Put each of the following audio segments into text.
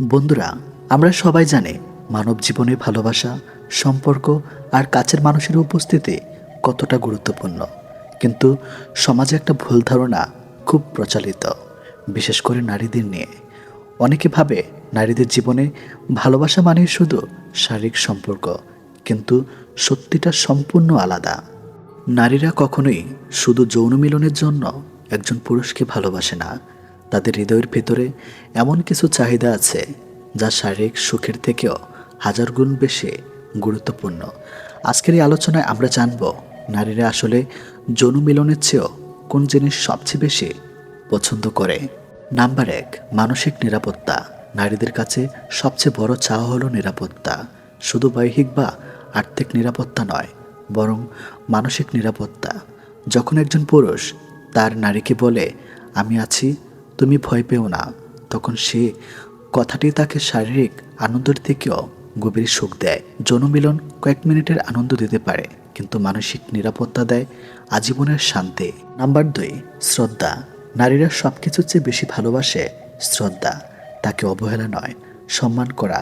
বন্ধুরা, আমরা সবাই জানি মানব জীবনে ভালোবাসা, সম্পর্ক আর কাছের মানুষের উপস্থিতি কতটা গুরুত্বপূর্ণ। কিন্তু সমাজে একটা ভুল ধারণা খুব প্রচলিত, বিশেষ করে নারীদের নিয়ে। অনেকে ভাবে নারীদের জীবনে ভালোবাসা মানে শুধু শারীরিক সম্পর্ক, কিন্তু সত্যিটা সম্পূর্ণ আলাদা। নারীরা কখনোই শুধু যৌন মিলনের জন্য একজন পুরুষকে ভালোবাসে না তাদের হৃদয়ের ভেতরে এমন কিছু চাহিদা আছে যা শারীরিক সুখের থেকেও হাজার গুণ বেশি গুরুত্বপূর্ণ। আজকের এই আলোচনায় আমরা জানব, নারীরা আসলে যৌন মিলনের চেয়েও কোন জিনিস সবচেয়ে বেশি পছন্দ করে। নাম্বার এক, মানসিক নিরাপত্তা। নারীদের কাছে সবচেয়ে বড় চাওয়া হলো নিরাপত্তা। শুধু বৈহিক বা আর্থিক নিরাপত্তা নয়, বরং মানসিক নিরাপত্তা। যখন একজন পুরুষ, তার নারীকে বলে, আমি আছি তুমি ভয় পেও না। তখন সে কথাটি তাকে শারীরিক আনন্দের থেকেও গভীর সুখ দেয়। যৌনমিলন কয়েক মিনিটের আনন্দ দিতে পারে, কিন্তু মানসিক নিরাপত্তা দেয় আজীবনের শান্তি। নাম্বার দুই, শ্রদ্ধা। নারীরা সব কিছুর চেয়ে বেশি ভালোবাসে শ্রদ্ধা। তাকে অবহেলা নয়, সম্মান করা।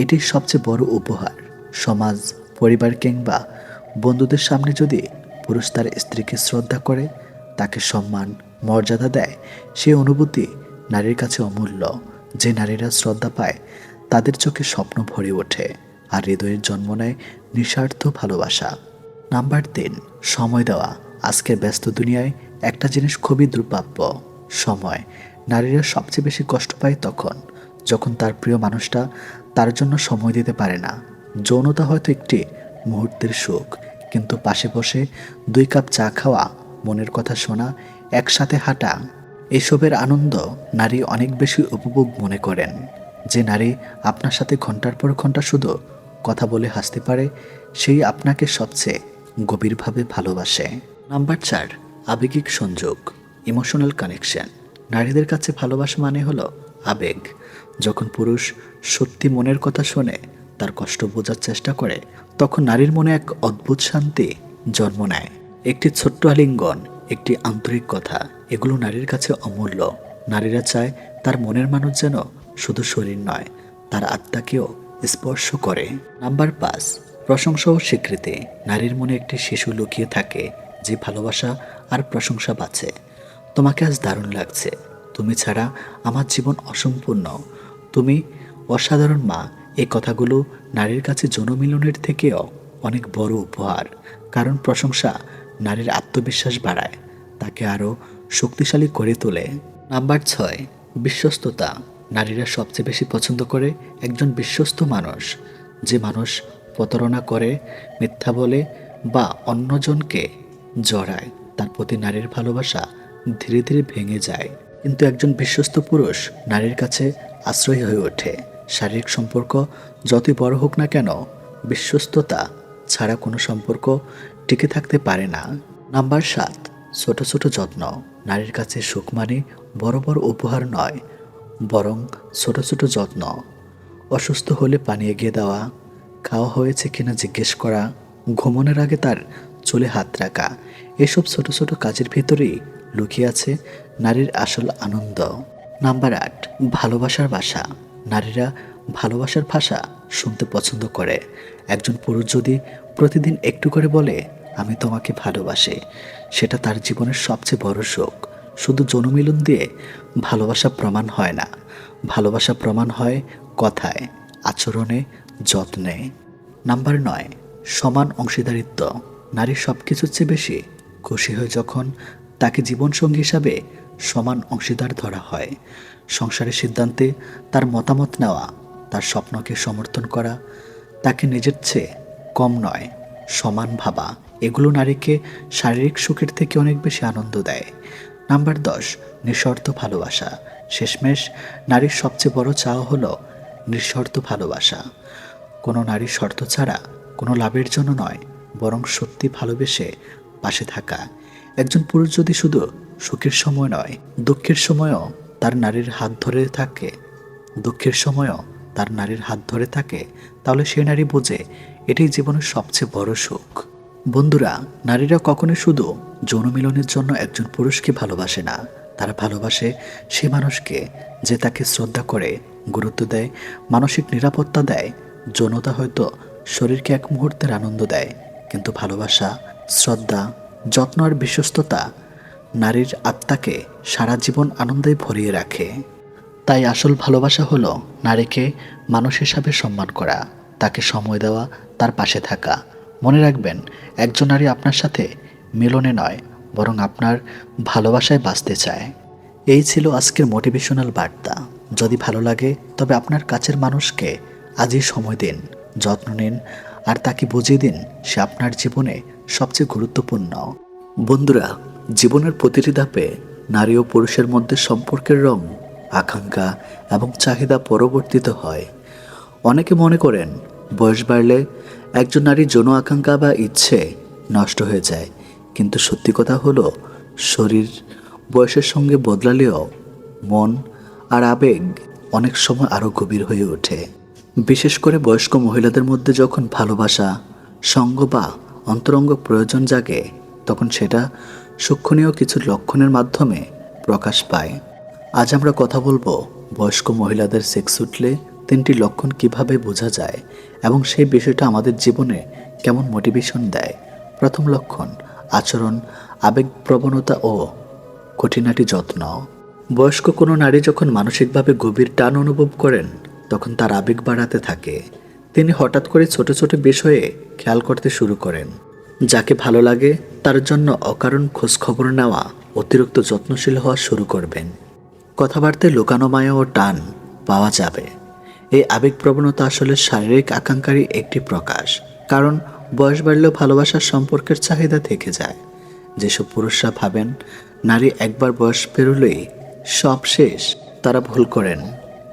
এটি সবচেয়ে বড় উপহার। সমাজ, পরিবার কিংবা বন্ধুদের সামনে যদি পুরুষ তার স্ত্রীকে শ্রদ্ধা করে, তাকে সম্মান মর্যাদা দেয়, সেই অনুভূতি নারীর কাছে অমূল্য, যে নারীরা শ্রদ্ধা পায়, তাদের চোখে স্বপ্ন ভরে ওঠে আর হৃদয়ের জন্ম নেয় নিঃস্বার্থ ভালোবাসা। নাম্বার তিন, সময় দেওয়া। আজকের ব্যস্ত দুনিয়ায় একটা জিনিস খুবই দুর্প্রাপ্য সময়। নারীরা সবচেয়ে বেশি কষ্ট পায় তখন, যখন তার প্রিয় মানুষটা তার জন্য সময় দিতে পারে না। যৌনতা হয়তো একটি মুহূর্তের সুখ, কিন্তু পাশে বসে দুই কাপ চা খাওয়া, মনের কথা শোনা একসাথে হাঁটা, এসবের আনন্দ নারী অনেক বেশি উপভোগ মনে করেন। যে নারী আপনার সাথে ঘণ্টার পর ঘণ্টা শুধু কথা বলে হাসতে পারে, সেই আপনাকে সবচেয়ে গভীরভাবে ভালোবাসে। নাম্বার চার, আবেগিক সংযোগ ইমোশনাল কানেকশন নারীদের কাছে ভালোবাসা মানে হলো আবেগ। যখন পুরুষ সত্যি মনের কথা শোনে, তার কষ্ট বোঝার চেষ্টা করে, তখন নারীর মনে এক অদ্ভুত শান্তি জন্ম নেয়। একটি ছোট্ট আলিঙ্গন একটি আন্তরিক কথা। এগুলো নারীর কাছে অমূল্য। নারীরা চায় তার মনের মানুষ যেন শুধু শরীর নয়, তার আত্মাকেও স্পর্শ করে। নাম্বার পাঁচ, প্রশংসা ও স্বীকৃতি। নারীর মনে একটি শিশু লুকিয়ে থাকে, যে ভালোবাসা আর প্রশংসা বাঁচে তোমাকে আজ দারুণ লাগছে। তুমি ছাড়া আমার জীবন অসম্পূর্ণ। তুমি অসাধারণ মা। এই কথাগুলো নারীর কাছে জনমিলনের থেকেও অনেক বড় উপহার। কারণ প্রশংসা নারীর আত্মবিশ্বাস বাড়ায়, তাকে আরও শক্তিশালী করে তোলে। নাম্বার ছয়, বিশ্বস্ততা। নারীরা সবচেয়ে বেশি পছন্দ করে একজন বিশ্বস্ত মানুষ। যে মানুষ প্রতারণা করে, মিথ্যা বলে বা অন্যজনকে জড়ায়, তার প্রতি নারীর ভালোবাসা ধীরে ধীরে ভেঙে যায়। কিন্তু একজন বিশ্বস্ত পুরুষ নারীর কাছে আশ্রয় হয়ে ওঠে। শারীরিক সম্পর্ক যতই বড় হোক না কেন, বিশ্বস্ততা ছাড়া কোনো সম্পর্ক টিকে থাকতে পারে না। নাম্বার সাত, ছোট ছোট যত্ন। নারীর কাছে সুখ মানে বড় বড় উপহার নয়, বরং ছোট ছোট যত্ন। অসুস্থ হলে পানি এগিয়ে দেওয়া, খাওয়া হয়েছে কিনা জিজ্ঞেস করা, ঘুমনের আগে তার চুলে হাত রাখা, এসব ছোট ছোট কাজের ভেতরেই লুকিয়ে আছে নারীর আসল আনন্দ। নাম্বার আট, ভালোবাসার ভাষা। নারীরা ভালোবাসার ভাষা শুনতে পছন্দ করে। একজন পুরুষ যদি প্রতিদিন একটু করে বলে আমি তোমাকে ভালোবাসি। সেটা তার জীবনের সবচেয়ে বড় সুখ শুধু জনমিলন দিয়ে ভালোবাসা প্রমাণ হয় না। ভালোবাসা প্রমাণ হয় কথায়, আচরণে, যত্নে। নাম্বার নয়, সমান অংশীদারিত্ব। নারী সব কিছুর চেয়ে বেশি খুশি হয় যখন তাকে জীবনসঙ্গী হিসাবে সমান অংশীদার ধরা হয়। সংসারের সিদ্ধান্তে তার মতামত নেওয়া, তার স্বপ্নকে সমর্থন করা, তাকে নিজের চেয়ে কম নয়, সমান ভাবা। এগুলো নারীকে শারীরিক সুখের থেকে অনেক বেশি আনন্দ দেয়। নাম্বার দশ, নিঃশর্ত ভালোবাসা। শেষমেশ, নারীর সবচেয়ে বড় চাওয়া হলো নিঃশর্ত ভালোবাসা। কোনো নারীর শর্ত ছাড়া, কোনো লাভের জন্য নয়, বরং সত্যি ভালোবেসে পাশে থাকা। একজন পুরুষ যদি শুধু সুখের সময় নয়, দুঃখের সময়ও তার নারীর হাত ধরে থাকে। দুঃখের সময়ও তার নারীর হাত ধরে থাকে, তাহলে সে নারী বোঝে এটাই জীবনের সবচেয়ে বড় সুখ। বন্ধুরা, নারীরা কখনোই শুধু যৌন মিলনের জন্য একজন পুরুষকে ভালোবাসে না। তারা ভালোবাসে সে মানুষকে যে তাকে শ্রদ্ধা করে, গুরুত্ব দেয়, মানসিক নিরাপত্তা দেয়। যৌনতা হয়তো শরীরকে এক মুহূর্তের আনন্দ দেয়, কিন্তু ভালোবাসা, শ্রদ্ধা, যত্ন আর বিশ্বস্ততা নারীর আত্মাকে সারা জীবন আনন্দে ভরিয়ে রাখে। তাই আসল ভালোবাসা হলো নারীকে মানুষ হিসাবে সম্মান করা, তাকে সময় দেওয়া, তার পাশে থাকা। মনে রাখবেন, একজন নারী আপনার সাথে মিলনে নয়, বরং আপনার ভালোবাসায় বাঁচতে চায়। এই ছিল আজকের মোটিভেশনাল বার্তা। যদি ভালো লাগে, তবে আপনার কাছের মানুষকে আজই সময় দিন, যত্ন নিন, আর তাকে বুঝিয়ে দিন সে আপনার জীবনে সবচেয়ে গুরুত্বপূর্ণ। বন্ধুরা, জীবনের প্রতিটি ধাপে নারী ও পুরুষের মধ্যে সম্পর্কের রং, আকাঙ্ক্ষা এবং চাহিদা পরিবর্তিত হয়। অনেকে মনে করেন, বয়স বাড়লে একজন নারীর যৌন আকাঙ্ক্ষা বা ইচ্ছে নষ্ট হয়ে যায়। কিন্তু সত্যি কথা হলো, শরীর বয়সের সঙ্গে বদলালেও মন আর আবেগ অনেক সময় আরও গভীর হয়ে ওঠে। বিশেষ করে বয়স্ক মহিলাদের মধ্যে যখন ভালোবাসা, সঙ্গ বা অন্তরঙ্গ প্রয়োজন জাগে, তখন সেটা সূক্ষ্মণীয় কিছু লক্ষণের মাধ্যমে প্রকাশ পায়। আজ আমরা কথা বলব বয়স্ক মহিলাদের সেক্স উঠলে তিনটি লক্ষণ কীভাবে বোঝা যায় এবং সেই বিষয়টা আমাদের জীবনে কেমন মোটিভেশন দেয়? প্রথম লক্ষণ, আচরণ আবেগ প্রবণতা ও কঠিনাটি যত্ন। বয়স্ক কোনো নারী যখন মানসিকভাবে গভীর টান অনুভব করেন, তখন তার আবেগ বাড়াতে থাকে। তিনি হঠাৎ করে ছোট ছোট বিষয়ে খেয়াল করতে শুরু করেন। যাকে ভালো লাগে, তার জন্য অকারণ খোঁজ খবর নেওয়া অতিরিক্ত যত্নশীল হওয়া শুরু করবেন। কথাবার্তায় লুকানো মায়া ও টান পাওয়া যাবে। এই আবেগ প্রবণতা আসলে শারীরিক আকাঙ্ক্ষারই একটি প্রকাশ, কারণ বয়স বাড়লেও ভালোবাসার সম্পর্কের চাহিদা থেকে যায়। যেসব পুরুষরা ভাবেন, নারী একবার বয়স পেরোলেই সব শেষ, তারা ভুল করেন।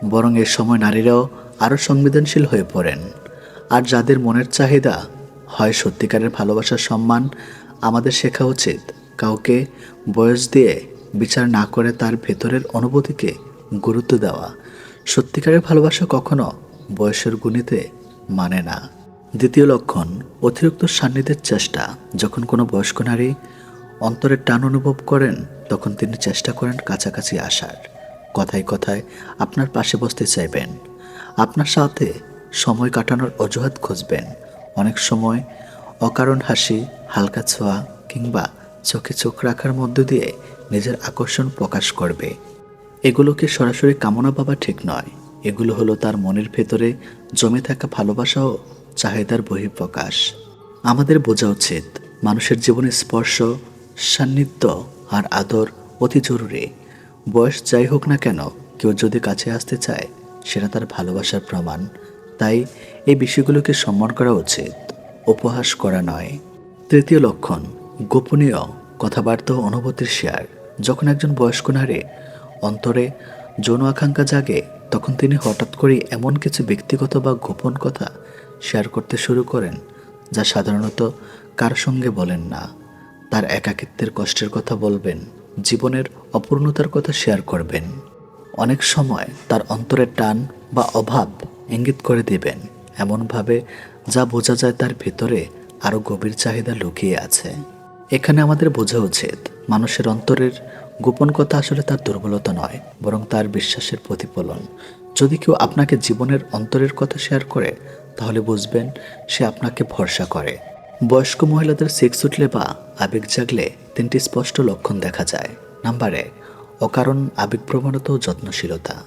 বরং এ সময় নারীরাও আরও সংবেদনশীল হয়ে পড়েন। আর যাদের মনের চাহিদা হয় সত্যিকারের ভালোবাসার সম্মান, আমাদের শেখা উচিত। কাউকে বয়স দিয়ে বিচার না করে তার ভেতরের অনুভূতিকে গুরুত্ব দেওয়া। সত্যিকারের ভালোবাসা কখনো বয়সের গুণিতে মানে না। দ্বিতীয় লক্ষণ, অতিরিক্ত সান্নিধ্যের চেষ্টা। যখন কোনো বয়স্ক নারী অন্তরের টান অনুভব করেন, তখন তিনি চেষ্টা করেন কাছাকাছি আসার। কথায় কথায় আপনার পাশে বসতে চাইবেন। আপনার সাথে সময় কাটানোর অজুহাত খুঁজবেন। অনেক সময় অকারণ হাসি, হালকা ছোঁয়া কিংবা চোখে চোখ রাখার মধ্য দিয়ে নিজের আকর্ষণ প্রকাশ করবে। এগুলোকে সরাসরি কামনা পাবা ঠিক নয়। এগুলো হলো তার মনের ভেতরে জমে থাকা ভালোবাসা ও চাহিদার বহিঃপ্রকাশ। আমাদের বোঝা উচিত মানুষের জীবনে স্পর্শ, সান্নিধ্য আর আদর অতি জরুরি। বয়স যাই হোক না কেন, কেউ যদি কাছে আসতে চায়, সেটা তার ভালোবাসার প্রমাণ। তাই এই বিষয়গুলোকে সম্মান করা উচিত, উপহাস করা নয়। তৃতীয় লক্ষণ, গোপনীয় কথাবার্তা অনুভূতির শেয়ার। যখন একজন বয়স্ক নারী অন্তরে যৌন আকাঙ্ক্ষা জাগে, তখন তিনি হঠাৎ করে এমন কিছু ব্যক্তিগত বা গোপন কথা শেয়ার করতে শুরু করেন, যা সাধারণত কার সঙ্গে বলেন না। তার একাকিত্বের কষ্টের কথা বলবেন, জীবনের অপূর্ণতার কথা শেয়ার করবেন। অনেক সময় তার অন্তরের টান বা অভাব ইঙ্গিত করে দেবেন, এমনভাবে যা বোঝা যায় তার ভেতরে আরও গভীর চাহিদা লুকিয়ে আছে। এখানে আমাদের বোঝা উচিত, মানুষের অন্তরের গোপন কথা আসলে তার দুর্বলতা নয়, বরং তার বিশ্বাসের প্রতিফলন। যদি কেউ আপনাকে জীবনের অন্তরের কথা শেয়ার করে, তাহলে বুঝবেন সে আপনাকে ভরসা করে। বয়স্ক মহিলাদের সেক্স উঠলে বা আবেগ জাগলে তিনটি স্পষ্ট লক্ষণ দেখা যায়। নাম্বার এক, অকারণ আবেগপ্রবণতা ও যত্নশীলতা।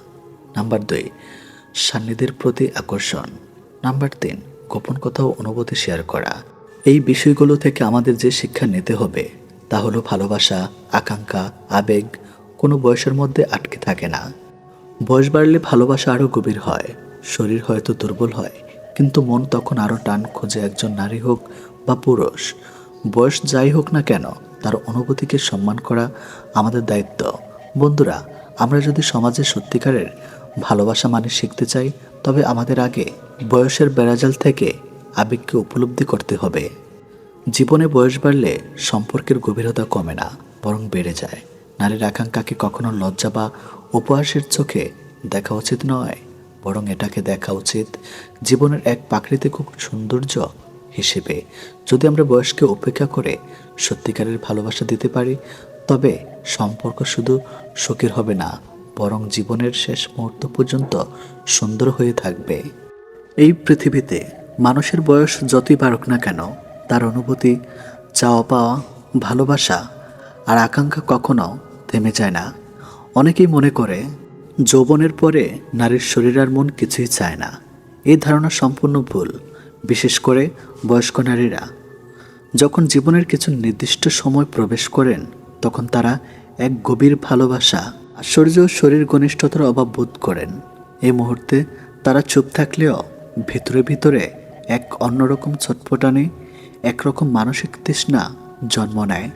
নাম্বার দুই, সান্নিধ্যের প্রতি আকর্ষণ। নাম্বার তিন, গোপন কথা ও অনুভূতি শেয়ার করা। এই বিষয়গুলো থেকে আমাদের যে শিক্ষা নিতে হবে তা হলো ভালোবাসা, আকাঙ্ক্ষা, আবেগ, কোনো বয়সের মধ্যে আটকে থাকে না। বয়স বাড়লে ভালোবাসা আরও গভীর হয়, শরীর হয়তো দুর্বল হয়, কিন্তু মন তখন আরও টান খোঁজে একজন নারী হোক বা পুরুষ। বয়স যাই হোক না কেন, তার অনুভূতিকে সম্মান করা আমাদের দায়িত্ব। বন্ধুরা, আমরা যদি সমাজে সত্যিকারের ভালোবাসা মানে শিখতে চাই, তবে আমাদের আগে বয়সের বেড়াজাল থেকে আবেগকে উপলব্ধি করতে হবে। জীবনে বয়স বাড়লে সম্পর্কের গভীরতা কমে না, বরং বেড়ে যায়। নারীর আকাঙ্ক্ষাকে কখনো লজ্জা বা উপহাসের চোখে দেখা উচিত নয়, বরং এটাকে দেখা উচিত জীবনের এক প্রাকৃতিক সৌন্দর্য হিসেবে। যদি আমরা বয়সকে উপেক্ষা করে সত্যিকারের ভালোবাসা দিতে পারি, তবে সম্পর্ক শুধু সুখের হবে না, বরং জীবনের শেষ মুহূর্ত পর্যন্ত সুন্দর হয়ে থাকবে। এই পৃথিবীতে মানুষের বয়স যতই বাড়ুক না কেন তার অনুভূতি, চাওয়া পাওয়া, ভালোবাসা আর আকাঙ্ক্ষা কখনো থেমে যায় না। অনেকেই মনে করে, যৌবনের পরে নারীর শরীর আর মন কিছুই চায় না। এই ধারণা সম্পূর্ণ ভুল, বিশেষ করে বয়স্ক নারীরা। যখন জীবনের কিছু নির্দিষ্ট সময় প্রবেশ করেন, তখন তারা এক গভীর ভালোবাসা আশ্চর্য শরীর ঘনিষ্ঠতার অভাব বোধ করেন। এই মুহূর্তে তারা চুপ থাকলেও ভিতরে ভিতরে এক অন্যরকম ছটফটানি একরকম মানসিক তৃষ্ণা জন্ম নেয়।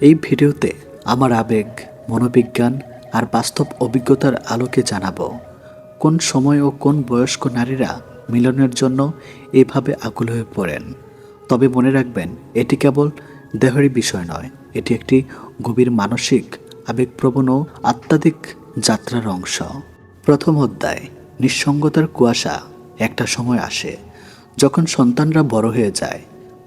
এই ভিডিওতে আমার আবেগ, মনোবিজ্ঞান আর বাস্তব অভিজ্ঞতার আলোকে জানাব, কোন সময় ও কোন বয়স্ক নারীরা মিলনের জন্য এইভাবে আকুল হয়ে পড়েন। তবে মনে রাখবেন, এটি কেবল দেহেরই বিষয় নয়, এটি একটি গভীর মানসিক, আবেগপ্রবণ ও আত্মাধিক যাত্রার অংশ। প্রথম অধ্যায়, নিঃসঙ্গতার কুয়াশা। একটা সময় আসে, যখন সন্তানরা বড় হয়ে যায়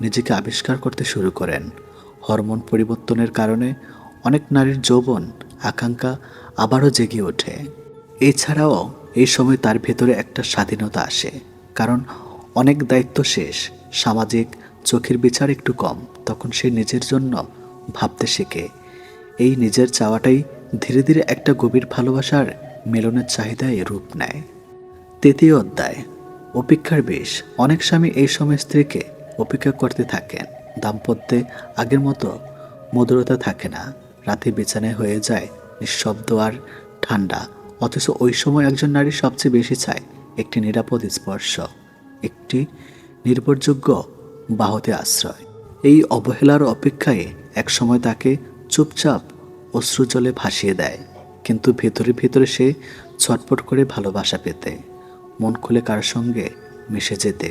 নিজেকে আবিষ্কার করতে শুরু করেন। হরমোন পরিবর্তনের কারণে অনেক নারীর যৌবন, আকাঙ্ক্ষা আবারও জেগে ওঠে। এছাড়াও এই সময় তার ভেতরে একটা স্বাধীনতা আসে, কারণ অনেক দায়িত্ব শেষ, সামাজিক চোখের বিচার একটু কম, তখন সে নিজের জন্য ভাবতে শেখে। এই নিজের চাওয়াটাই ধীরে ধীরে একটা গভীর ভালোবাসার মেলনের চাহিদায় রূপ নেয়। তৃতীয় অধ্যায়, অপেক্ষার বেশ, অনেক স্বামী এই সময় স্ত্রীকে অপেক্ষা করতে থাকেন। দাম্পত্যে আগের মতো মধুরতা থাকে না। রাতে বিছানায় হয়ে যায় নিঃশব্দ আর ঠান্ডা। অথচ ওই সময় একজন নারী সবচেয়ে বেশি চায় একটি নিরাপদ স্পর্শ, একটি নির্ভরযোগ্য বাহতে আশ্রয়। এই অবহেলার অপেক্ষায় একসময় তাকে চুপচাপ অশ্রুজলে ভাসিয়ে দেয়, কিন্তু ভেতরে ভেতরে সে ছটপট করে ভালোবাসা পেতে। মন খুলে কার সঙ্গে মিশে যেতে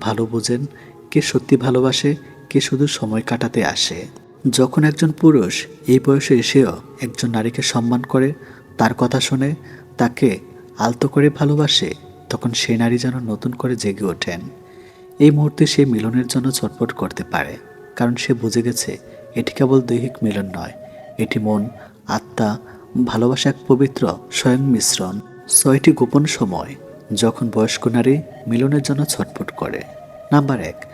ভালো বোঝেন, কে সত্যি ভালোবাসে, কে শুধু সময় কাটাতে আসে। যখন একজন পুরুষ, এই বয়সে এসেও একজন নারীকে সম্মান করে, তার কথা শুনে, তাকে আলতো করে ভালোবাসে, তখন সেই নারী যেন নতুন করে জেগে ওঠেন। এই মুহূর্তে সে মিলনের জন্য ছটফট করতে পারে, কারণ সে বুঝে গেছে, এটি কেবল দৈহিক মিলন নয়, এটি মন, আত্মা, ভালোবাসা এক পবিত্র, স্বয়ং মিশ্রণ, ছয়টি গোপন সময়। যখন বয়স্ক নারী মিলনের জন্য ছটফট করে। নাম্বার এক,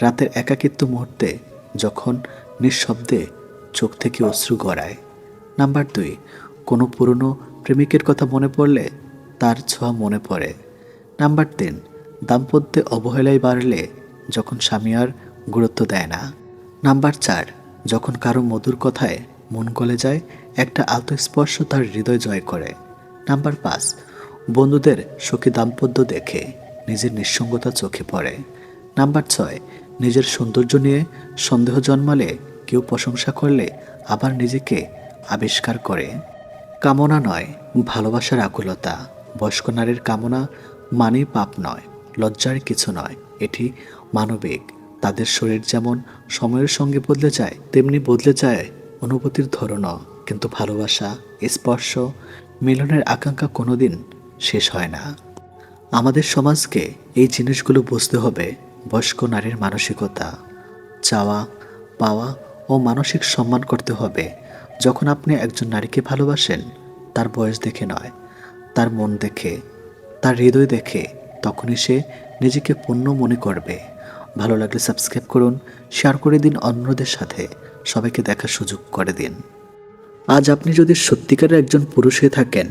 রাতের একাকিত্ব মুহূর্তে যখন নিঃশব্দে চোখ থেকে অশ্রু গড়ায়। নাম্বার দুই, কোনো পুরনো প্রেমিকের কথা মনে পড়লে তার ছোঁয়া মনে পড়ে। নাম্বার তিন, দাম্পত্যে অবহেলায় বাড়লে যখন স্বামী আর গুরুত্ব দেয় না। নাম্বার চার, যখন কারও মধুর কথায় মন গলে যায়, একটা আত্মস্পর্শ তার হৃদয় জয় করে। নাম্বার পাঁচ বন্ধুদের সুখী দাম্পত্য দেখে নিজের নিঃসঙ্গতা চোখে পড়ে। নাম্বার ছয়, নিজের সৌন্দর্য নিয়ে সন্দেহ জন্মালে কেউ প্রশংসা করলে আবার নিজেকে আবিষ্কার করে। কামনা নয়, ভালোবাসার আকুলতা। বয়স্ক নারীর কামনা মানেই পাপ নয়, লজ্জার কিছু নয়, এটি মানবিক। তাদের শরীর যেমন সময়ের সঙ্গে বদলে যায়, তেমনি বদলে যায় অনুভূতির ধরনও। কিন্তু ভালোবাসা, স্পর্শ, মিলনের আকাঙ্ক্ষা কোনোদিন শেষ হয় না। আমাদের সমাজকে এই জিনিসগুলো বুঝতে হবে, বয়স্ক নারীর মানসিকতা, চাওয়া, পাওয়া ও মানসিক সম্মান করতে হবে। যখন আপনি একজন নারীকে ভালোবাসেন, তার বয়স দেখে নয়, তার মন দেখে, তার হৃদয় দেখে, তখনই সে নিজেকে পূর্ণ মনে করবে। ভালো লাগলে সাবস্ক্রাইব করুন, শেয়ার করে দিন অন্যদের সাথে, সবাইকে দেখার সুযোগ করে দিন। আজ আপনি যদি সত্যিকারের একজন পুরুষ হয়ে থাকেন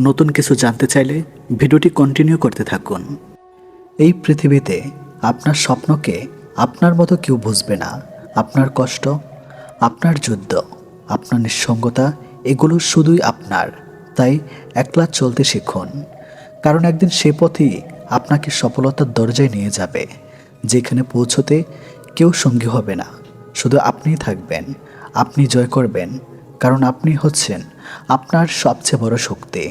নতুন কিছু জানতে চাইলে ভিডিওটি কন্টিনিউ করতে থাকুন। এই পৃথিবীতে আপনার স্বপ্নকে আপনার মতো কেউ বুঝবে না। আপনার কষ্ট, আপনার যুদ্ধ, আপনার নিঃসঙ্গতা, এগুলো শুধুই আপনার। তাই একলা চলতে শিখুন। কারণ একদিন সে পথেই আপনাকে সফলতার দরজায় নিয়ে যাবে। যেখানে পৌঁছতে কেউ সঙ্গী হবে না। শুধু আপনিই থাকবেন, আপনি জয় করবেন। কারণ আপনি হচ্ছেন আপনার সবচেয়ে বড় শক্তি।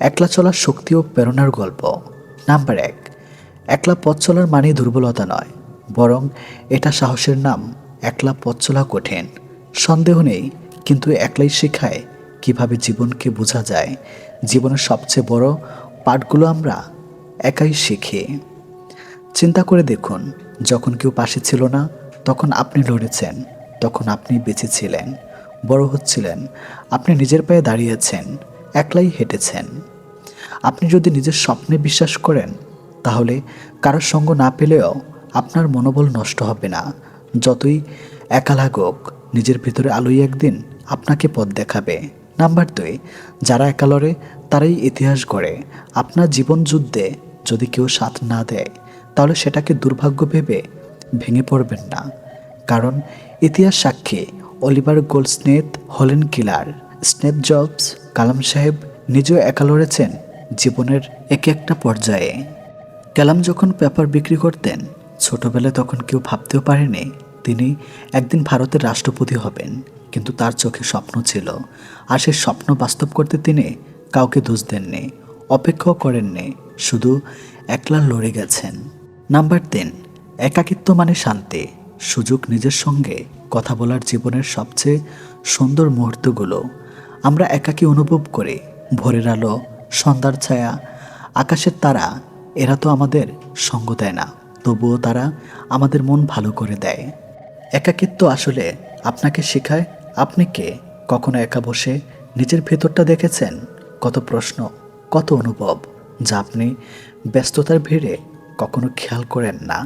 একলা চলার শক্তি ও প্রেরণার গল্প। নাম্বার এক, একলা পথ চলার মানে দুর্বলতা নয়, বরং এটা সাহসের নাম। একলা পথ চলা কঠিন। সন্দেহ নেই, কিন্তু একলাই শেখায় কীভাবে জীবনকে বোঝা যায়। জীবনের সবচেয়ে বড় পাঠগুলো আমরা একাই শিখি। চিন্তা করে দেখুন, যখন কেউ পাশে ছিল না, তখন আপনি লড়েছেন, তখন আপনি বেঁচে ছিলেন। বড় হচ্ছিলেন। আপনি নিজের পায়ে দাঁড়িয়েছেন, একলাই হেঁটেছেন। আপনি যদি নিজের স্বপ্নে বিশ্বাস করেন, তাহলে কারোর সঙ্গ না পেলেও আপনার মনোবল নষ্ট হবে না। যতই একা লাগুক, নিজের ভিতরে আলোই একদিন আপনাকে পথ দেখাবে। নাম্বার দুই, যারা একা লড়ে, তারাই ইতিহাস গড়ে। আপনার জীবন যুদ্ধে যদি কেউ সাথ না দেয়, তাহলে সেটাকে দুর্ভাগ্য ভেবে ভেঙে পড়বেন না। কারণ ইতিহাস সাক্ষী অলিভার গোল্ডস্নেথ হলেন কিলার। স্নেপ জবস, কালাম সাহেব নিজেও একা লড়েছেন জীবনের এক একটা পর্যায়ে। কালাম যখন পেপার বিক্রি করতেন, ছোটবেলায় তখন কেউ ভাবতেও পারেনি তিনি একদিন ভারতের রাষ্ট্রপতি হবেন, কিন্তু তার চোখে স্বপ্ন ছিল। আর সেই স্বপ্ন বাস্তব করতে তিনি কাউকে দোষ দেননি, অপেক্ষাও করেননি, শুধু একলা লড়ে গেছেন। নাম্বার তিন, একাকিত্ব মানে শান্তি, সুযোগ নিজের সঙ্গে। কথা বলার জীবনের সবচেয়ে সুন্দর মুহূর্তগুলো। আমরা একাকী অনুভব করি। ভোরের আলো, সন্ধ্যার ছায়া, আকাশের তারা, এরা তো আমাদের সঙ্গ দেয় না, তবুও তারা আমাদের মন ভালো করে দেয়। একাকিত্ব আসলে আপনাকে শেখায়, আপনি কে? কখনো একা বসে নিজের ভেতরটা দেখেছেন? কত প্রশ্ন, কত অনুভব, যা আপনি ব্যস্ততার ভিড়ে কখনো খেয়াল করেন না।